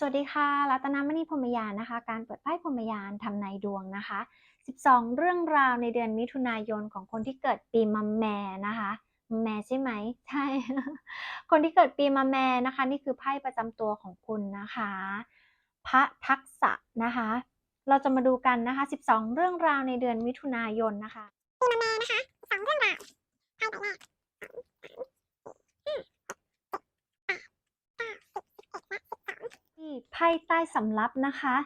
สวัสดีค่ะ รัตนมณีพรมยานนะคะ การเปิดไพ่พรมยานทำนายดวงนะคะ 12 เรื่องราวในเดือนมิถุนายนของคนที่เกิดปีมะแม่นะคะมะแม่ใช่ไหมใช่ คนที่เกิดปีมะแม่นะคะ นี่คือไพ่ประจำตัวของคุณนะคะ พระทักษะนะคะ เราจะมาดูกันนะคะ 12 เรื่องราวในเดือนมิถุนายนนะคะ ปีมะแม่นะคะสองเรื่องราวไพ่ใบแรกสองสามสี่ห้าหกเจ็ดแปดเก้าสิบสิบเอ็ดและสิบสอง ที่ ไพ่ใต้สำรับนะคะ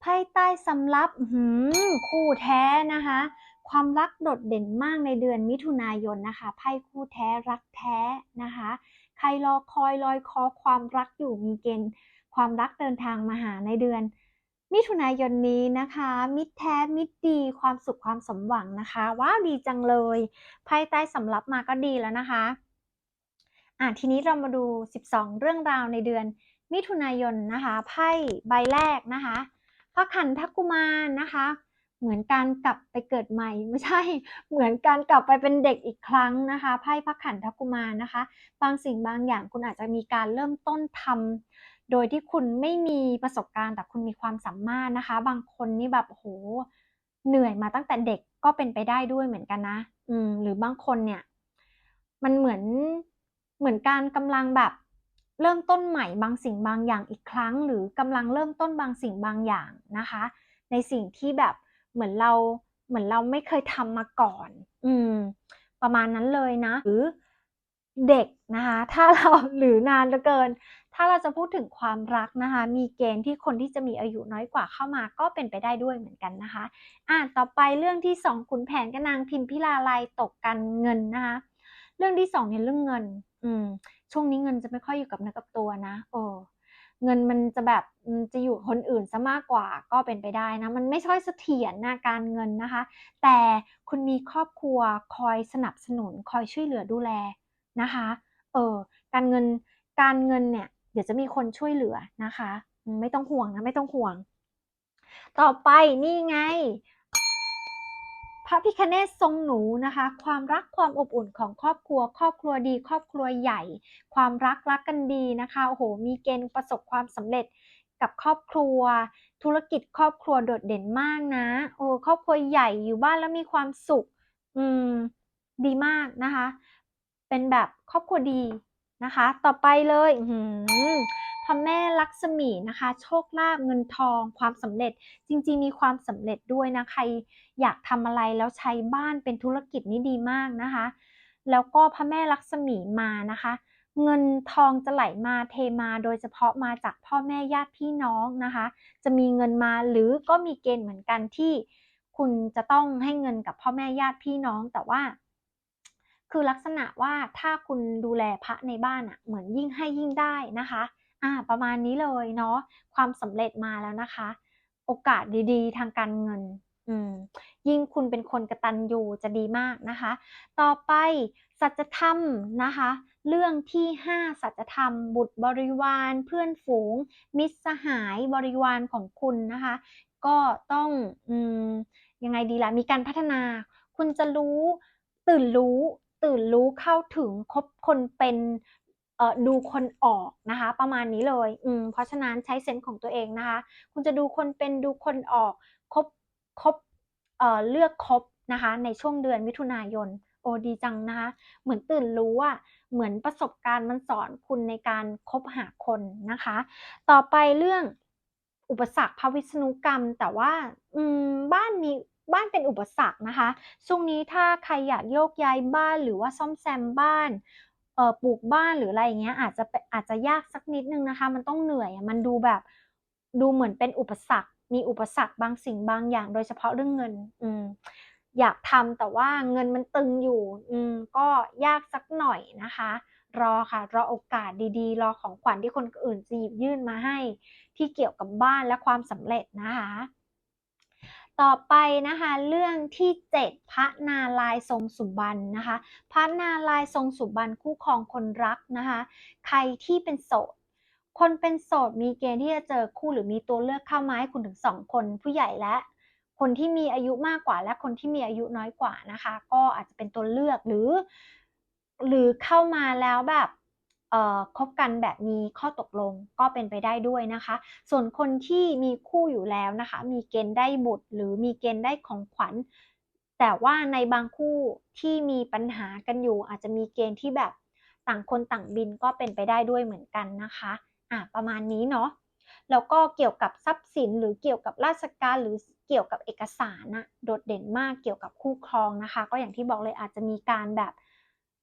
ไพ่ใต้สำรับหือคู่แท้นะคะ ความรักโดดเด่นมากในเดือนมิถุนายนนะคะไพ่คู่แท้รักแท้นะคะ ใครรอคอยลอยคอความรักอยู่มีเกณฑ์ความรักเดินทางมาหาในเดือน มิถุนายนนี้นะคะ มิตรแท้มิตรดีความสุขความสมหวังนะคะ ว้าวดีจังเลยไพ่ใต้สำรับมาก็ดีแล้วนะคะอะทีนี้เรามาดู 12 เรื่องราวในเดือน มิถุนายนนะคะไพ่ใบแรกนะคะพระขันธกุมารนะคะ เหมือนการกลับไปเกิดใหม่ไม่ใช่ เหมือนการกลับไปเป็นเด็กอีกครั้งนะคะไพ่พระขันธกุมารนะคะ บางสิ่งบางอย่างคุณอาจจะมีการเริ่มต้นทำโดยที่คุณไม่มีประสบการณ์แต่คุณมีความสามารถนะคะ บางคนนี่แบบโหเหนื่อยมาตั้งแต่เด็กก็เป็นไปได้ด้วยเหมือนกันนะ อืม หรือบางคนเนี่ย มันเหมือนเหมือนการกำลังแบบ เริ่มต้นใหม่บางสิ่งบางอย่างอีกครั้ง หรือกำลังเริ่มต้นบางสิ่งบางอย่างนะคะ ในสิ่งที่แบบเหมือนเราเหมือนเราไม่เคยทำมาก่อน อืม ประมาณนั้นเลยนะ หรือเด็กนะคะ ถ้าเราหรือนานเหลือเกิน ถ้าเราจะพูดถึงความรักนะคะ มีเกณฑ์ที่คนที่จะมีอายุน้อยกว่าเข้ามาก็เป็นไปได้ด้วยเหมือนกันนะคะ อ่าต่อไปเรื่องที่สองขุนแผนกับนางพิมพิลาไลยตกกันเงินนะคะ เรื่องที่สองเนี่ยเรื่องเงิน อืม ช่วงนี้เงินจะไม่ค่อยอยู่กับเนื้อกับตัวนะโอ้เงินมันจะแบบจะอยู่คนอื่นซะมากกว่าก็เป็นไปได้นะ มันไม่ค่อยเสถียรนะการเงินนะคะ แต่คุณมีครอบครัวคอยสนับสนุนคอยช่วยเหลือดูแลนะคะเออการเงินการเงินเนี่ยเดี๋ยวจะมีคนช่วยเหลือนะคะ ไม่ต้องห่วงนะไม่ต้องห่วง ต่อไปนี่ไง พระพิคเนศทรงหนูนะคะ ความรักความอบอุ่นของครอบครัว ครอบครัวดี ครอบครัวใหญ่ ความรักรักกันดีนะคะโอ้โหมีเกณฑ์ประสบความสำเร็จกับครอบครัว ธุรกิจครอบครัวโดดเด่นมากนะโอ้ครอบครัวใหญ่อยู่บ้านแล้วมีความสุข อืมดีมากนะคะ เป็นแบบครอบครัวดีนะคะ ต่อไปเลยอื พระแม่ลักษมีนะคะ โชคลาภเงินทอง ความสำเร็จจริงๆ มีความสำเร็จด้วยนะใครอยากทำอะไรแล้วใช้บ้านเป็นธุรกิจนี่ดีมากนะคะ แล้วก็พระแม่ลักษมีมานะคะ เงินทองจะไหลมาเทมาโดยเฉพาะมาจากพ่อแม่ญาติพี่น้องนะคะ จะมีเงินมาหรือก็มีเกณฑ์เหมือนกันที่คุณจะต้องให้เงินกับพ่อแม่ญาติพี่น้องแต่ว่า คือลักษณะว่าถ้าคุณดูแลพระในบ้านอะเหมือนยิ่งให้ยิ่งได้นะคะ อ่าประมาณนี้เลยเนาะความสำเร็จมาแล้วนะคะ โอกาสดีๆ ทางการเงินอืมยิ่งคุณเป็นคนกระตัญญูจะดีมากนะคะ ต่อไปสัจธรรมนะคะ เรื่องที่ 5 สัจธรรม บุตรบริวารเพื่อนฝูง มิตรสหายบริวารของคุณนะคะ ก็ต้องอืมยังไงดีล่ะมีการพัฒนา คุณจะรู้ตื่นรู้ ตื่นรู้เข้าถึงคบคนเป็น ดูคนออกนะคะ ประมาณนี้เลยอืมเพราะฉะนั้นใช้เซนส์ของตัวเองนะคะ คุณจะดูคนเป็นดูคนออกคบคบเอ่อเลือกคบนะคะ ในช่วงเดือนมิถุนายนโอ้ดีจังนะคะ เหมือนตื่นรู้อะเหมือนประสบการณ์มันสอนคุณในการคบหาคนนะคะ ต่อไปเรื่องอุปสรรคพระวิษณุกรรม แต่ว่าอืมบ้านมีบ้านเป็นอุปสรรคนะคะ ช่วงนี้ถ้าใครอยากโยกย้ายบ้านหรือว่าซ่อมแซมบ้าน เออปลูกบ้านหรืออะไรอย่างเงี้ยอาจจะอาจจะยากสักนิดนึงนะคะ มันต้องเหนื่อยมันดูแบบดูเหมือนเป็นอุปสรรค มีอุปสรรคบางสิ่งบางอย่าง โดยเฉพาะเรื่องเงิน อืมอยากทำแต่ว่าเงินมันตึงอยู่ อืมก็ยากสักหน่อยนะคะ รอค่ะ รอโอกาสดีๆ รอของขวัญที่คนอื่นจะหยิบยื่นมาให้ ที่เกี่ยวกับบ้านและความสำเร็จนะคะ ต่อไปนะคะเรื่องที่ 7 พระนารายทรงสุบรรณนะคะพระนารายทรงสุบรรณคู่ครองคนรักนะคะใครที่เป็นโสดคนเป็นโสดมีเกณฑ์ที่จะเจอคู่หรือมีตัวเลือกเข้ามาให้คุณถึงสองคนผู้ใหญ่และคนที่มีอายุมากกว่าและคนที่มีอายุน้อยกว่านะคะ ก็อาจจะเป็นตัวเลือกหรือ หรือเข้ามาแล้วแบบ คบกันแบบมีข้อตกลงก็เป็นไปได้ด้วยนะคะ ส่วนคนที่มีคู่อยู่แล้วนะคะ มีเกณฑ์ได้บุตรหรือมีเกณฑ์ได้ของขวัญ แต่ว่าในบางคู่ที่มีปัญหากันอยู่ อาจจะมีเกณฑ์ที่แบบต่างคนต่างบินก็เป็นไปได้ด้วยเหมือนกันนะคะอะประมาณนี้เนาะแล้วก็เกี่ยวกับทรัพย์สินหรือเกี่ยวกับราชการหรือเกี่ยวกับเอกสารนะโดดเด่นมากเกี่ยวกับคู่ครองนะคะ ก็อย่างที่บอกเลยอาจจะมีการแบบ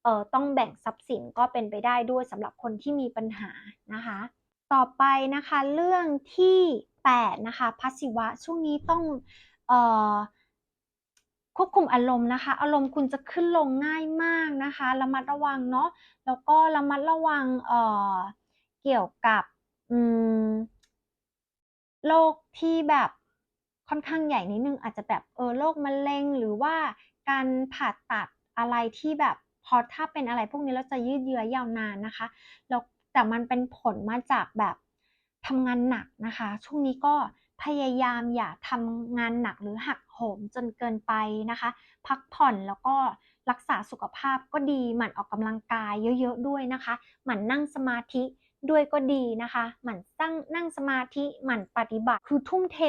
เอ่อต้องแบ่งทรัพย์สินก็เป็นไปได้ด้วยสำหรับคนที่มีปัญหานะคะ ต่อไปนะคะเรื่องที่ 8 นะคะพัสิวะช่วงนี้ต้องเอ่อควบคุมอารมณ์นะคะ อารมณ์คุณจะขึ้นลงง่ายมากนะคะระมัดระวังเนาะแล้วก็ระมัดระวังเอ่อเกี่ยวกับอืมโรคที่แบบค่อนข้างใหญ่นิดนึงอาจจะแบบเออโรคมะเร็งหรือว่าการผ่าตัดอะไรที่แบบ พอถ้าเป็นอะไรพวกนี้แล้วจะยืดเยื้อยาวนานนะคะแล้วแต่มันเป็นผลมาจากแบบทำงานหนักนะคะ ช่วงนี้ก็พยายามอย่าทำงานหนักหรือหักโหมจนเกินไปนะคะ พักผ่อนแล้วก็รักษาสุขภาพก็ดีหมั่นออกกำลังกายเยอะๆด้วยนะคะหมั่นนั่งสมาธิด้วยก็ดีนะคะ หมั่นตั้งนั่งสมาธิหมั่นปฏิบัติคือทุ่มเท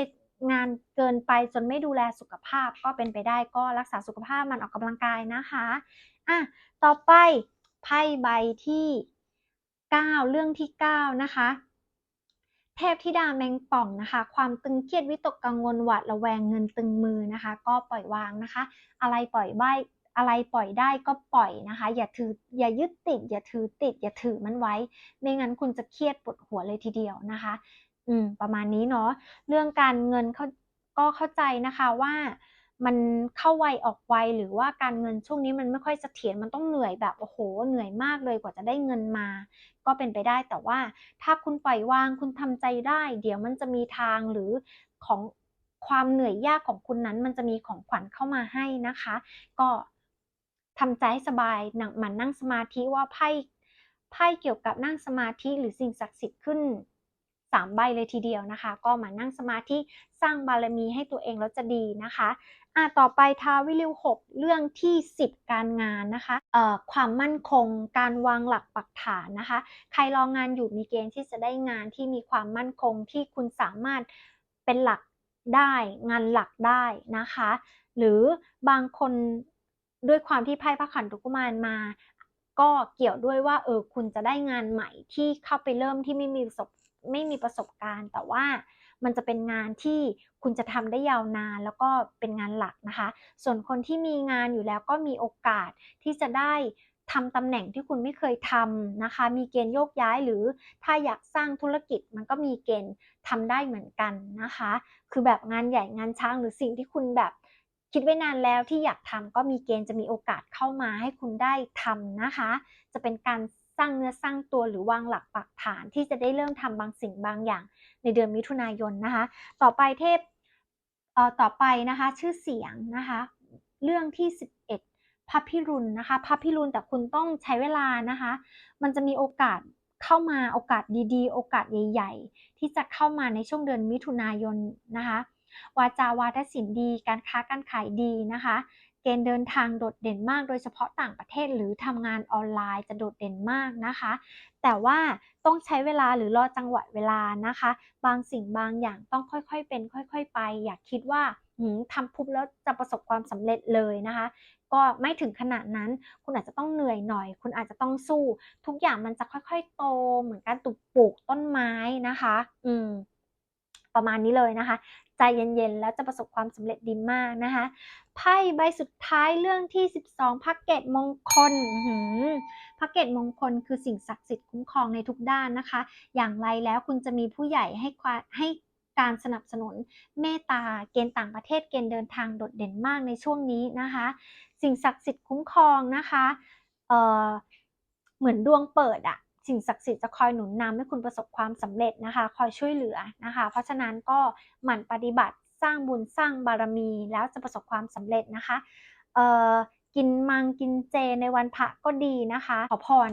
งานเกินไปจนไม่ดูแลสุขภาพก็เป็นไปได้ก็รักษาสุขภาพมันออกกำลังกายนะคะอะต่อไปไพ่ใบที่ 9 เรื่องที่ 9 นะคะเทพธิดาแมงป่องนะคะ ความตึงเครียดวิตกกังวลหวาดระแวงเงินตึงมือนะคะ ก็ปล่อยวางนะคะ อะไรปล่อยใบอะไรปล่อยได้ก็ปล่อยนะคะ อย่าถืออย่ายึดติด อย่าถือติด อย่าถือมันไว้ ไม่งั้นคุณจะเครียดปวดหัวเลยทีเดียวนะคะ อืม ประมาณนี้เนาะ เรื่องการเงินเขาก็เข้าใจนะคะว่ามันเข้าไวออกไวหรือว่าการเงินช่วงนี้มันไม่ค่อยเสถียรมันต้องเหนื่อยแบบโอ้โห เหนื่อยมากเลยกว่าจะได้เงินมา ก็เป็นไปได้แต่ว่าถ้าคุณปล่อยวางคุณทำใจได้ เดี๋ยวมันจะมีทางหรือของความเหนื่อยยากของคุณนั้น มันจะมีของขวัญเข้ามาให้นะคะ ก็ทำใจให้สบายหนังมันนั่งสมาธิว่าไพ่ไพ่เกี่ยวกับนั่งสมาธิหรือสิ่งศักดิ์สิทธิ์ขึ้น สามใบเลยทีเดียวนะคะ ก็มานั่งสมาธิสร้างบารมีให้ตัวเองแล้วจะดีนะคะอะต่อไปทาวิลิวหกเรื่องที่ 10 การงานนะคะเอ่อความมั่นคงการวางหลักปักฐานนะคะ ใครรองงานอยู่มีเกณฑ์ที่จะได้งานที่มีความมั่นคงที่คุณสามารถเป็นหลักได้งานหลักได้นะคะ หรือบางคนด้วยความที่ไพ่พระขันตุกุมารมา ก็เกี่ยวด้วยว่าเออคุณจะได้งานใหม่ที่เข้าไปเริ่มที่ไม่มีประสบ ไม่มีประสบการณ์ แต่ว่ามันจะเป็นงานที่คุณจะทำได้ยาวนานแล้วก็เป็นงานหลักนะคะ ส่วนคนที่มีงานอยู่แล้วก็มีโอกาสที่จะได้ทำตำแหน่งที่คุณไม่เคยทำนะคะ มีเกณฑ์โยกย้ายหรือถ้าอยากสร้างธุรกิจมันก็มีเกณฑ์ทำได้เหมือนกันนะคะ คือแบบงานใหญ่งานช้างหรือสิ่งที่คุณแบบคิดไว้นานแล้วที่อยากทำก็มีเกณฑ์จะมีโอกาสเข้ามาให้คุณได้ทำนะคะ จะเป็นการ สร้างเนื้อสร้างตัวหรือวางหลักปักฐานที่จะได้เริ่มทำบางสิ่งบางอย่างในเดือนมิถุนายนนะคะ ต่อไปเทพเอ่อต่อไปนะคะชื่อเสียงนะคะเรื่องที่ 11พระพิรุณนะคะพระพิรุณแต่คุณต้องใช้เวลานะคะ มันจะมีโอกาสเข้ามาโอกาสดีๆ โอกาสใหญ่ ๆ ที่จะเข้ามาในช่วงเดือนมิถุนายนนะคะวาจาวาทศิลป์ดี การค้าการขายดีนะคะ เกณฑ์เดินทางโดดเด่นมาก โดยเฉพาะต่างประเทศหรือทำงานออนไลน์จะโดดเด่นมากนะคะ แต่ว่าต้องใช้เวลาหรือรอจังหวะเวลานะคะ บางสิ่งบางอย่างต้องค่อยๆเป็น ค่อยๆ ไป อย่าคิดว่าหืมทำปุ๊บแล้วจะประสบความสำเร็จเลยนะคะ ก็ไม่ถึงขนาดนั้น คุณอาจจะต้องเหนื่อยหน่อย คุณอาจจะต้องสู้ ทุกอย่างมันจะค่อยๆ โต เหมือนการปลูกต้นไม้นะคะ อืมประมาณนี้เลยนะคะ ใจเย็นๆ แล้วจะประสบความสำเร็จดีมากนะคะไพ่ใบสุดท้ายเรื่องที่ 12 พักเกตมงคลพักเกตมงคลคือสิ่งศักดิ์สิทธิ์คุ้มครองในทุกด้านนะคะ อย่างไรแล้วคุณจะมีผู้ใหญ่ให้ความให้การสนับสนุนเมตตาเกณฑ์ต่างประเทศเกณฑ์เดินทางโดดเด่นมากในช่วงนี้นะคะ สิ่งศักดิ์สิทธิ์คุ้มครองนะคะเเหมือนดวงเปิดอะ สิ่งศักดิ์สิทธิ์จะคอยหนุนนำให้คุณประสบความสำเร็จนะคะ คอยช่วยเหลือนะคะ เพราะฉะนั้นก็หมั่นปฏิบัติสร้างบุญสร้างบารมีแล้วจะประสบความสำเร็จนะคะเอ่อกินมังกินเจในวันพระก็ดีนะคะ ขอพร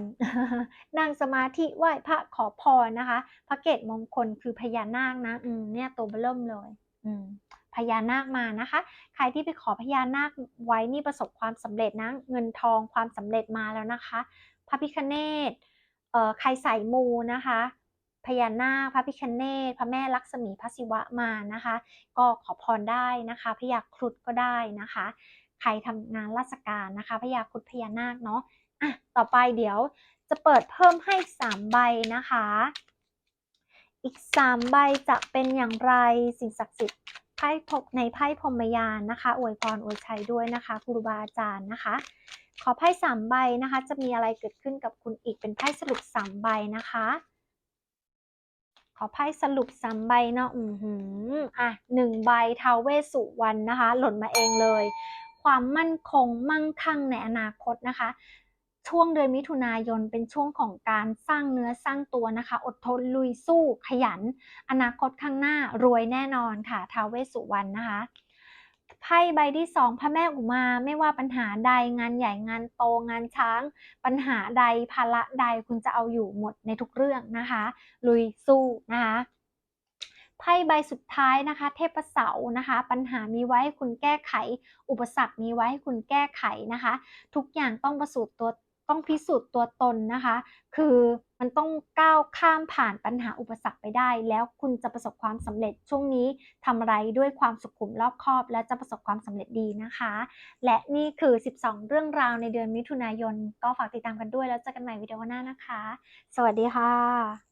นั่งสมาธิไหว้พระขอพรนะคะ พระเกตมงคลคือพญานาคนะอืมเนี่ยตัวเบิ่มเลยอืมพญานาคมานะคะ ใครที่ไปขอพญานาคไว้นี่ประสบความสำเร็จนะ เงินทองความสำเร็จมาแล้วนะคะ พระพิคเนต ใครใส่มูนะคะพญานาคพระพิคเนศพระแม่ลักษมีพระศิวะมานะคะ ก็ขอพรได้นะคะพญาครุฑก็ได้นะคะ ใครทำงานราชการนะคะพญาครุฑพญานาคเนาะอะต่อไปเดี๋ยวจะเปิดเพิ่มให้สามใบนะคะ อีกสามใบจะเป็นอย่างไรสิ่งศักดิ์สิทธิ์ไพ่พบในไพ่พรมยานนะคะอวยพรอวยชัยด้วยนะคะครูบาอาจารย์นะคะ ขอไพ่สามใบนะคะ จะมีอะไรเกิดขึ้นกับคุณอีกเป็นไพ่สรุปสามใบนะคะ ขอไพ่สรุปสามใบเนาะอือหืออะหนึ่งใบทาวเวสุวรรณนะคะ หล่นมาเองเลย ความมั่นคงมั่งคั่งในอนาคตนะคะ ช่วงเดือนมิถุนายนเป็นช่วงของการสร้างเนื้อสร้างตัวนะคะ อดทนลุยสู้ขยัน อนาคตข้างหน้ารวยแน่นอนค่ะทาวเวสุวรรณนะคะ ไพ่ใบที่สองพระแม่อุมาไม่ว่าปัญหาใดงานใหญ่งานโตงานช้าง ปัญหาใดภาระใดคุณจะเอาอยู่หมดในทุกเรื่องนะคะ ลุยสู้นะคะไพ่ใบสุดท้ายนะคะ เทพเสานะคะ ปัญหามีไว้ให้คุณแก้ไข อุปสรรคมีไว้ให้คุณแก้ไขนะคะ ทุกอย่างต้องประสูตรตัวต้องพิสูจน์ตัวตนนะคะ คือ มันต้องก้าวข้ามผ่านปัญหาอุปสรรคไปได้ แล้วคุณจะประสบความสำเร็จช่วงนี้ทำอะไรด้วยความสุขุมรอบคอบ และจะประสบความสำเร็จดีนะคะ และนี่คือ 12 เรื่องราวในเดือนมิถุนายน ก็ฝากติดตามกันด้วยแล้วเจอกันใหม่วิดีโอหน้านะคะ สวัสดีค่ะ